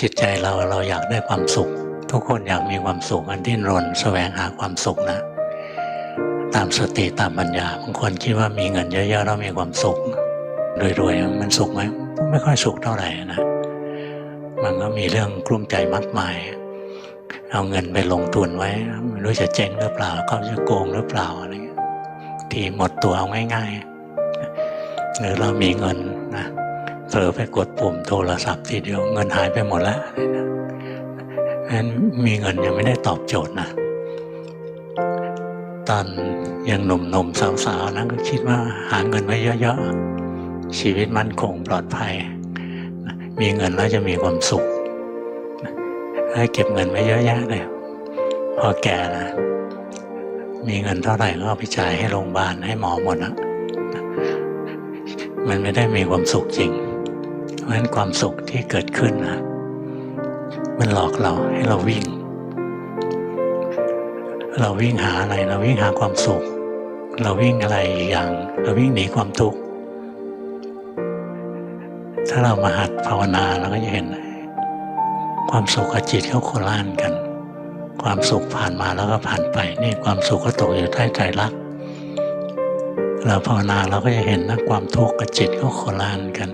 จิตใจเราเราอยากได้ความสุข ทุกคนอยากมีความสุขกันดิ้นรนสแสวงหาความสุขนะ ตามสติตามปัญญาบางคนคิดว่ามีเงินเยอะๆแล้วมีความสุขรวยๆมันสุขไหมไม่ค่อยสุขเท่าไหร่นะมันก็มีเรื่องกลุ้มใจมากมาย เอาเงินไปลงทุนไว้ไม่รู้จะเจ๊งหรือเปล่าเขาจะโกงหรือเปล่าอะไรเงี้ทีหมดตัวเอาง่ายๆหรือเรามีเงินนะ เผลอไปกดปุ่มโทรศัพท์ทีเดียวเงินหายไปหมดแล้วนั้นมีเงินยังไม่ได้ตอบโจทย์นะ ตอนยังหนุ่มๆสาวๆนั้นก็คิดว่าหาเงินไว้เยอะๆ ชีวิตมั่นคงปลอดภัย มีเงินแล้วจะมีความสุขให้เก็บเงินไว้เยอะแยะเลย พอแก่นะ มีเงินเท่าไหร่ก็เอาไปจ่ายให้โรงพยาบาลให้หมอหมดนะมันไม่ได้มีความสุขจริง ราะฉะนั้นความสุขที่เกิดขึ้นนะมันหลอกเราให้เราวิ่ง เราวิ่งหาอะไร เราวิ่งหาความสุข เราวิ่งอะไรอีกอย่าง เราวิ่งหนีความทุกข์ถ้าเรามาหัดภาวนาเราก็จะเห็น ความสุขกับจิตเขาโคล่านกัน ความสุขผ่านมาแล้วก็ผ่านไป นี่ความสุขก็ตกอยู่ใต้ใจรักเราภาวนาเราก็จะเห็นนะความทุกข์กับจิตเขาโคล่านกัน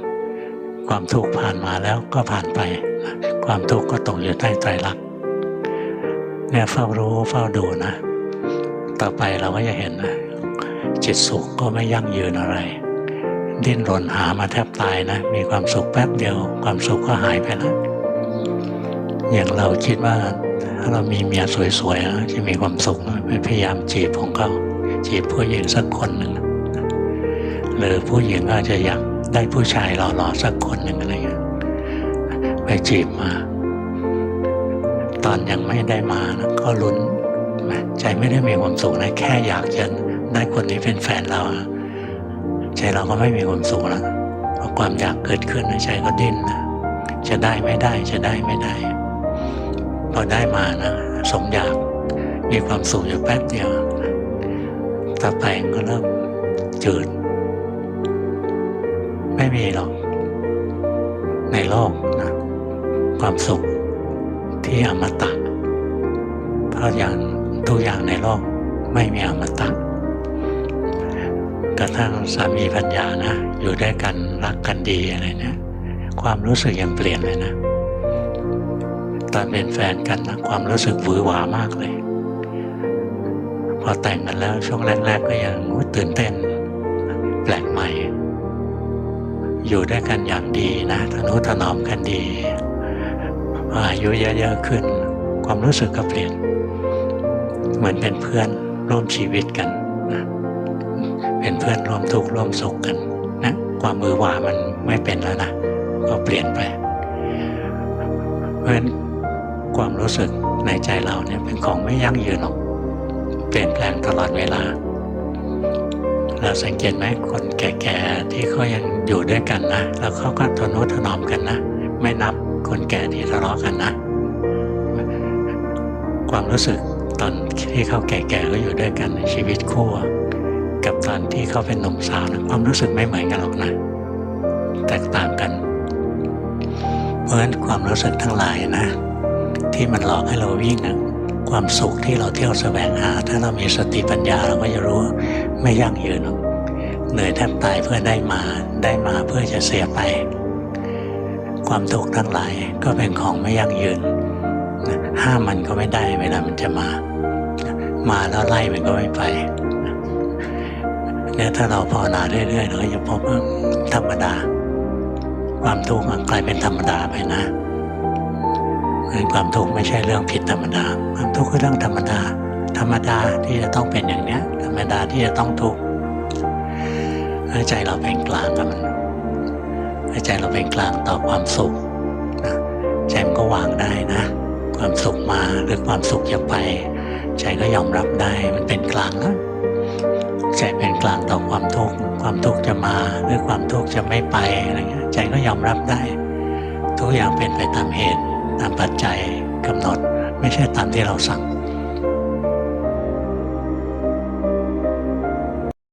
ความทุกข์ผ่านมาแล้วก็ผ่านไป ความทุกข์ก็ตกอยู่ใต้ใจรักเนี่ยเฝ้ารู้เฝ้าดูนะ ต่อไปเราก็จะเห็นนะจิตสุขก็ไม่ยั่งยืนอะไร ดิ้นรนหามาแทบตายนะ มีความสุขแป๊บเดียว ความสุขก็หายไปแล้วอย่างเราคิดว่าถ้าเรามีเมียสวยๆจะมีความสุขไปพยายามจีบของเขาจีบผู้หญิงสักคนหนึ่งหรือผู้หญิงอาจจะอยาก ได้ผู้ชายหล่อๆสักคนหนึ่งอะไรเงี้ยไปจีบมา ตอนยังไม่ได้มานะก็ลุ้นใจไม่ได้มีความสุขนะแค่อยากจะได้คนนี้เป็นแฟนเรา ใจเราก็ไม่มีความสุขแล้วเพราะความอยากเกิดขึ้นในใจก็ดิ้นนะจะได้ไม่ได้จะได้ไม่ได้ พอได้มานะสมอยากมีความสุขอยู่แป๊บเดียวต่อไปก็เริ่มจืด ไม่มีหรอก ในโลกนะความสุขที่อมตะ เพราะอย่างทุกอย่างในโลกไม่มีอมตะ กระทั่งสามีพัญญานะ อยู่ด้วยกันรักกันดีอะไรเนี่ยความรู้สึกยังเปลี่ยนเลยนะ ตอนเป็นแฟนกันนะความรู้สึกหวือหวามากเลยพอแต่งกันแล้วช่วงแรก ๆ ก็ยังตื่นเต้น แปลกใหม่ อยู่ด้วยกันอย่างดีนะทนุถนอมกันดีออายุเยอะๆขึ้น ความรู้สึกก็เปลี่ยน เหมือนเป็นเพื่อนร่วมชีวิตกันนะเป็นเพื่อนร่วมทุกข์ร่วมสุขกันนะความมือหวามันไม่เป็นแล้วนะก็เปลี่ยนไป เพราะฉะนั้นความรู้สึกในใจเราเนี่ยเป็นของไม่ยั่งยืนหรอก เปลี่ยนแปลงตลอดเวลา เราสังเกตไหมคนแก่ๆที่เขายังอยู่ด้วยกันนะ แล้วเขาก็ทนุถนอมกันนะ ไม่นับคนแก่ที่ทะเลาะกันนะ ความรู้สึกตอนที่เขาแก่ๆก็อยู่ด้วยกันชีวิตคู่กับตอนที่เขาเป็นหนุ่มสาวนะความรู้สึกไม่เหมือนกันหรอกนะ แตกต่างกัน เพราะฉะนั้นความรู้สึกทั้งหลายนะ ที่มันหลอกให้เราวิ่งนะ ความสุขที่เราเที่ยวแสวงหา ถ้าเรามีสติปัญญาเราก็จะรู้ไม่ยั่งยืนเหนื่อยแทบตายเพื่อได้มาได้มาเพื่อจะเสียไป ความทุกข์ทั้งหลายก็เป็นของไม่ยั่งยืนห้ามมันก็ไม่ได้เวลามันจะมา มาแล้วไล่มันก็ไม่ไปเนี่ยถ้าเราภาวนาเรื่อยๆเราก็จะพบว่าธรรมดา ความทุกข์กลายเป็นธรรมดาไปนะ ความทุกข์ไม่ใช่เรื่องผิดธรรมดา ความทุกข์คือเรื่องธรรมดา ธรรมดาที่จะต้องเป็นอย่างเนี้ยธรรมดาที่จะต้องทุกข์ใจเราเป็นกลางกับมันใจเราเป็นกลางต่อความสุขนะใจมันก็วางได้นะ ความสุขมาหรือความสุขจะไป ใจก็ยอมรับได้มันเป็นกลางแล้วใจเป็นกลางต่อความทุกข์ความทุกข์จะมาหรือความทุกข์จะไม่ไปอะไรเงี้ยใจก็ยอมรับได้ ทุกอย่างเป็นไปตามเหตุ ตามปัจจัยกำหนด ไม่ใช่ตามที่เราสั่ง